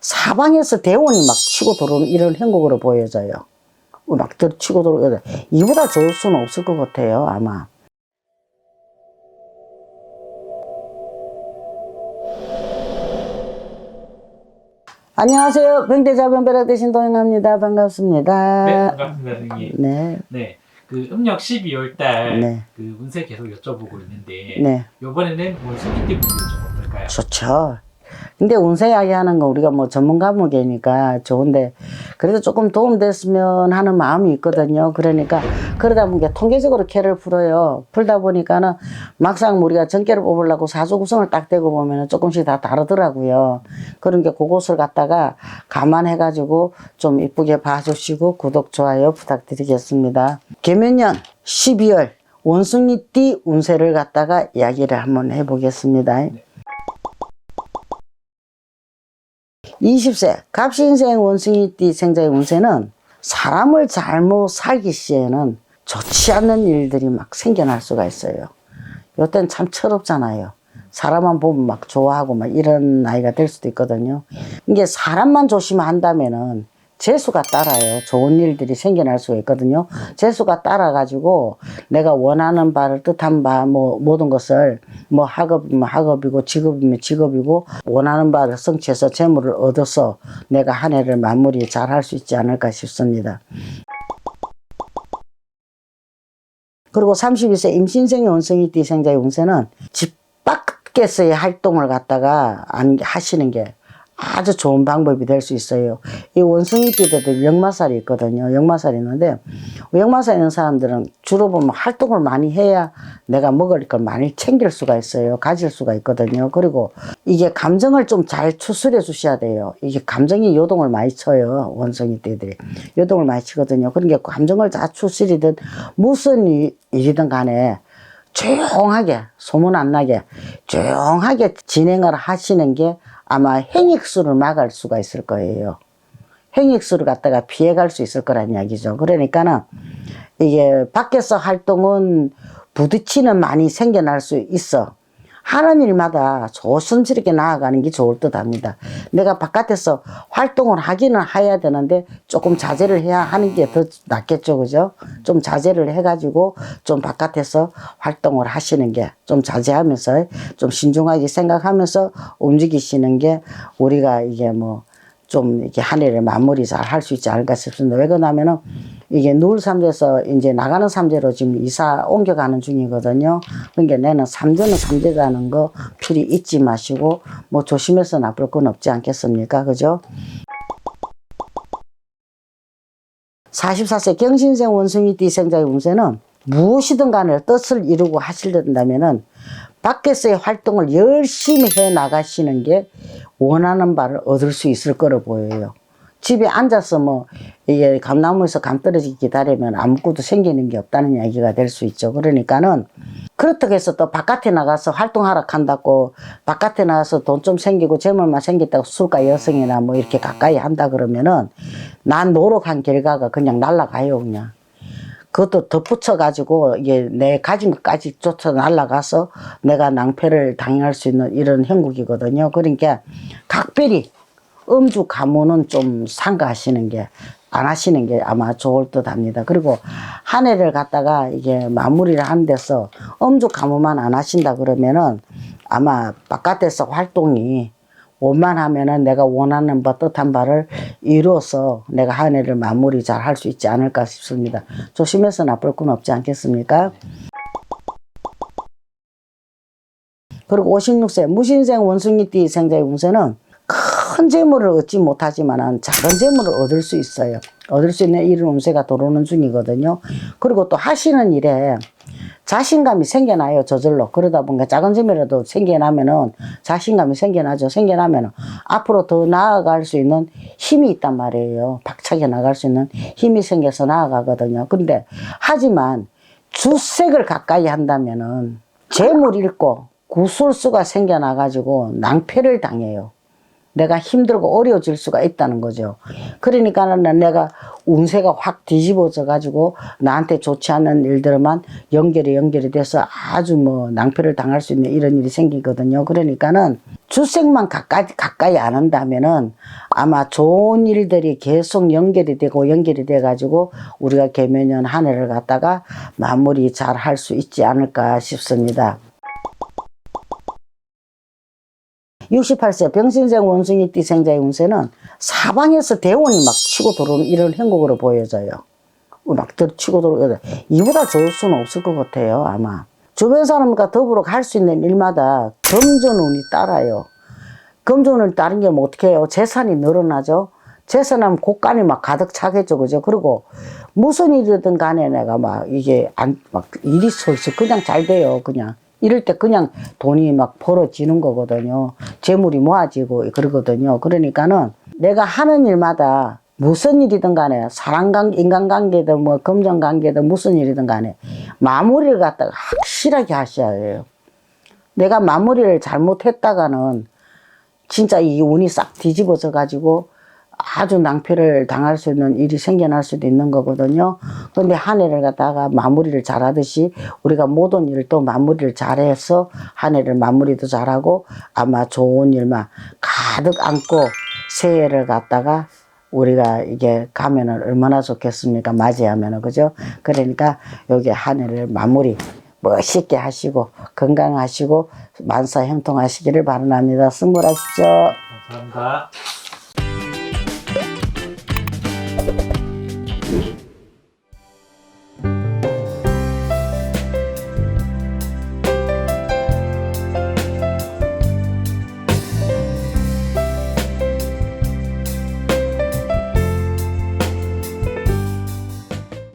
사방에서 대원이 막 치고 들어오는 이런 행복으로 보여져요. 막 들- 치고 들어오는 이보다 좋을 수는 없을 것 같아요, 아마. 안녕하세요. 병대자 변배락 대신 도인합니다. 반갑습니다. 네, 반갑습니다, 선생님. 네, 네, 그 음력 12월 달 네. 그 운세 계속 여쭤보고 있는데 네. 이번에는 뭐 소개팅 분들 좀 어떨까요? 좋죠. 근데 운세 이야기하는 거 우리가 뭐 전문 과목이니까 좋은데 그래도 조금 도움됐으면 하는 마음이 있거든요. 그러니까 그러다 보니까 통계적으로 캐를 풀어요. 풀다 보니까는 막상 우리가 전개를 뽑으려고 사주 구성을 딱 대고 보면은 조금씩 다 다르더라고요. 그런 게 그것을 갖다가 감안해가지고 좀 이쁘게 봐주시고 구독, 좋아요 부탁드리겠습니다. 개면년 12월 원숭이띠 운세를 갖다가 이야기를 한번 해보겠습니다. 20세 갑신생 원숭이띠 생자의 운세는 사람을 잘못 살기 시에는 좋지 않는 일들이 막 생겨날 수가 있어요. 요땐 참 철없잖아요. 사람만 보면 막 좋아하고 막 이런 나이가 될 수도 있거든요. 이게 사람만 조심한다면은 재수가 따라요. 좋은 일들이 생겨날 수가 있거든요. 재수가 따라가지고 내가 원하는 바를 뜻한 바, 뭐, 모든 것을 뭐 학업이면 학업이고 직업이면 직업이고 원하는 바를 성취해서 재물을 얻어서 내가 한 해를 마무리 잘 할 수 있지 않을까 싶습니다. 그리고 32세 임신생의 원성이 띠 생자의 운세는 집 밖에서의 활동을 갖다가 안 하시는 게 아주 좋은 방법이 될 수 있어요. 이 원숭이 띠들 역마살이 있거든요. 역마살이 있는데 역마살 있는 사람들은 주로 보면 활동을 많이 해야 내가 먹을 걸 많이 챙길 수가 있어요. 가질 수가 있거든요. 그리고 이게 감정을 좀 잘 추스려 주셔야 돼요. 이게 감정이 요동을 많이 쳐요. 원숭이 띠들이 요동을 많이 치거든요. 그러니까 감정을 잘 추스리든 무슨 일- 일이든 간에 조용하게 소문 안 나게 조용하게 진행을 하시는 게 아마 행익수를 막을 수가 있을 거예요. 행익수를 갖다가 피해갈 수 있을 거란 이야기죠. 그러니까는 이게 밖에서 활동은 부딪히는 많이 생겨날 수 있어. 하는 일마다 조심스럽게 나아가는 게 좋을 듯 합니다. 내가 바깥에서 활동을 하기는 해야 되는데 조금 자제를 해야 하는 게 더 낫겠죠. 그죠? 좀 자제를 해가지고 좀 바깥에서 활동을 하시는 게 좀 자제하면서 좀 신중하게 생각하면서 움직이시는 게 우리가 이게 뭐 좀 이렇게 한 해를 마무리 잘 할 수 있지 않을까 싶습니다. 왜 그러냐면은 이게 누울 삼재에서 이제 나가는 삼재로 지금 이사 옮겨가는 중이거든요. 그러니까 나는 삼재는 삼재라는 거 필히 잊지 마시고 뭐 조심해서 나쁠 건 없지 않겠습니까? 그죠? 44세 경신생 원숭이 띠 생자의 운세는 무엇이든 간에 뜻을 이루고 하시려면은 밖에서의 활동을 열심히 해 나가시는 게 원하는 바를 얻을 수 있을 거로 보여요. 집에 앉아서 뭐 이게 감나무에서 감 떨어지기 기다리면 아무것도 생기는 게 없다는 이야기가 될 수 있죠. 그러니까는 그렇다고 해서 또 바깥에 나가서 활동하러 간다고 바깥에 나가서 돈 좀 생기고 재물만 생겼다고 술가 여성이나 뭐 이렇게 가까이 한다 그러면은 난 노력한 결과가 그냥 날라가요 그냥. 그것도 덧붙여 가지고 이게 내 가진 것까지 쫓아 날라가서 내가 낭패를 당할 수 있는 이런 형국이거든요. 그러니까 각별히 음주 가문은 좀 삼가하시는 게 안 하시는 게 아마 좋을 듯 합니다. 그리고 한 해를 갖다가 이게 마무리를 한 데서 음주 가문만 안 하신다 그러면은 아마 바깥에서 활동이 원만하면은 내가 원하는 바 뜻한 바를 이루어서 내가 한 해를 마무리 잘 할 수 있지 않을까 싶습니다. 조심해서 나쁠 건 없지 않겠습니까? 그리고 56세 무신생 원숭이띠 생자의 운세는 큰 재물을 얻지 못하지만은 작은 재물을 얻을 수 있어요. 얻을 수 있는 이런 운세가 들어오는 중이거든요. 그리고 또 하시는 일에 자신감이 생겨나요, 저절로. 그러다 보니까 작은 재물이라도 생겨나면은 자신감이 생겨나죠. 생겨나면은 앞으로 더 나아갈 수 있는 힘이 있단 말이에요. 박차게 나갈 수 있는 힘이 생겨서 나아가거든요. 근데 하지만 주색을 가까이 한다면은 재물 잃고 구술수가 생겨나가지고 낭패를 당해요. 내가 힘들고 어려워질 수가 있다는 거죠. 그러니까는 내가 운세가 확 뒤집어져 가지고 나한테 좋지 않은 일들만 연결이 연결이 돼서 아주 뭐 낭패를 당할 수 있는 이런 일이 생기거든요. 그러니까는 주생만 가까이 가까이 안 한다면은 아마 좋은 일들이 계속 연결이 되고 연결이 돼 가지고 우리가 개면년 한 해를 갖다가 마무리 잘 할 수 있지 않을까 싶습니다. 68세 병신생 원숭이 띠생자의 운세는 사방에서 대원이 막 치고 들어오는 이런 행복으로 보여져요. 막 치고 들어오는 이보다 좋을 수는 없을 것 같아요 아마. 주변 사람과 더불어 갈 수 있는 일마다 금전운이 따라요. 금전을 따른 게 뭐 어떻게 해요? 재산이 늘어나죠. 재산하면 곳간이 막 가득 차겠죠, 그죠? 그리고 무슨 일이든 간에 내가 막 이게 안, 막 일이 서 있어. 그냥 잘 돼요, 그냥. 이럴 때 그냥 돈이 막 벌어지는 거거든요. 재물이 모아지고 그러거든요. 그러니까는 내가 하는 일마다 무슨 일이든 간에 사람관 인간관계든 뭐 금전관계든 무슨 일이든 간에 마무리를 갖다가 확실하게 하셔야 해요. 내가 마무리를 잘못했다가는 진짜 이 운이 싹 뒤집어져 가지고 아주 낭패를 당할 수 있는 일이 생겨날 수도 있는 거거든요. 그런데 한 해를 갖다가 마무리를 잘하듯이 우리가 모든 또 마무리를 잘해서 한 해를 마무리도 잘하고 아마 좋은 일만 가득 안고 새해를 갖다가 우리가 이게 가면은 얼마나 좋겠습니까? 맞이하면은 그죠? 그러니까 여기 한 해를 마무리 멋있게 하시고 건강하시고 만사 형통하시기를 바랍니다. 승부하십시오. 감사합니다.